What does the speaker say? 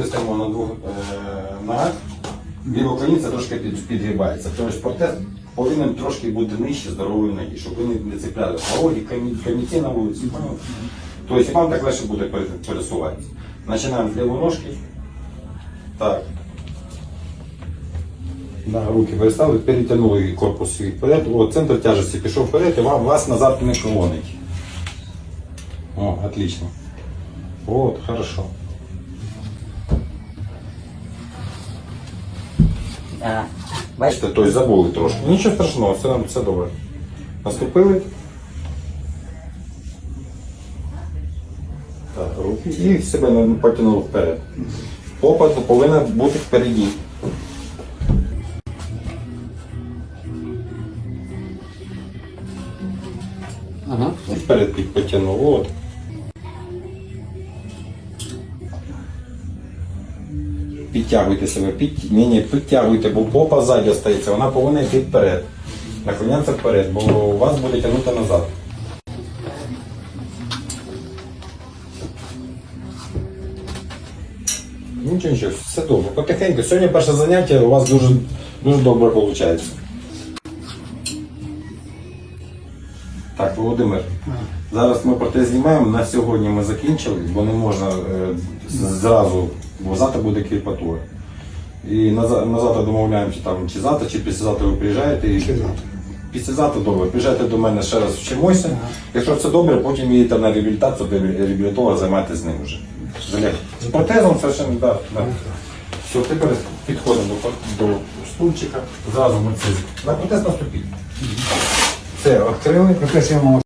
завжди стоїмо на двох ногах, ліва коліця трошки під, підгибається. Тобто протез повинен трошки бути нижче здорової ноги, щоб ви не, цепляли пороги, камі, на вулиці. Тобто вам так легше буде пере- пересуватися. Починаємо з лівої ножки. Так. На руки переставили, перетягнули корпус вперед. О, центр тяжесті пішов вперед і вам, вас назад не колонить. О, отлично. Вот, хорошо. А, бачите, тобто забули трошки. Нічого страшного, все, все добре. Наступили. Так, руки і себе потягнули вперед. Попа повинна бути впереді. ага. І вперед під- потягнув. От. Підтягуйте себе, під... ні, ні, підтягуйте, бо попа ззаді остається, вона повинна йти вперед. Наклонятися вперед, бо у вас буде тягнути назад. Нічого, нічого, все добре. Потихеньку. Сьогодні перше заняття у вас дуже, дуже добре виходить. Так, Володимир, зараз ми протез знімаємо. На сьогодні ми закінчили, бо не можна е, зразу, бо завтра буде кріпатура. І на, на завтра домовляємося там, чи завтра, чи післязавтра ви приїжджаєте. І... Післязавтра добре, приїжджайте до мене ще раз вчимося. Якщо все добре, потім їдете на реабілітацію, де реабілітолог займайтесь з ним вже. З Олегом. З протезом совершенно, да, да. Все, тепер підходимо до, до стульчика. Зразу ми це. На протез наступіть. Все, відкрили.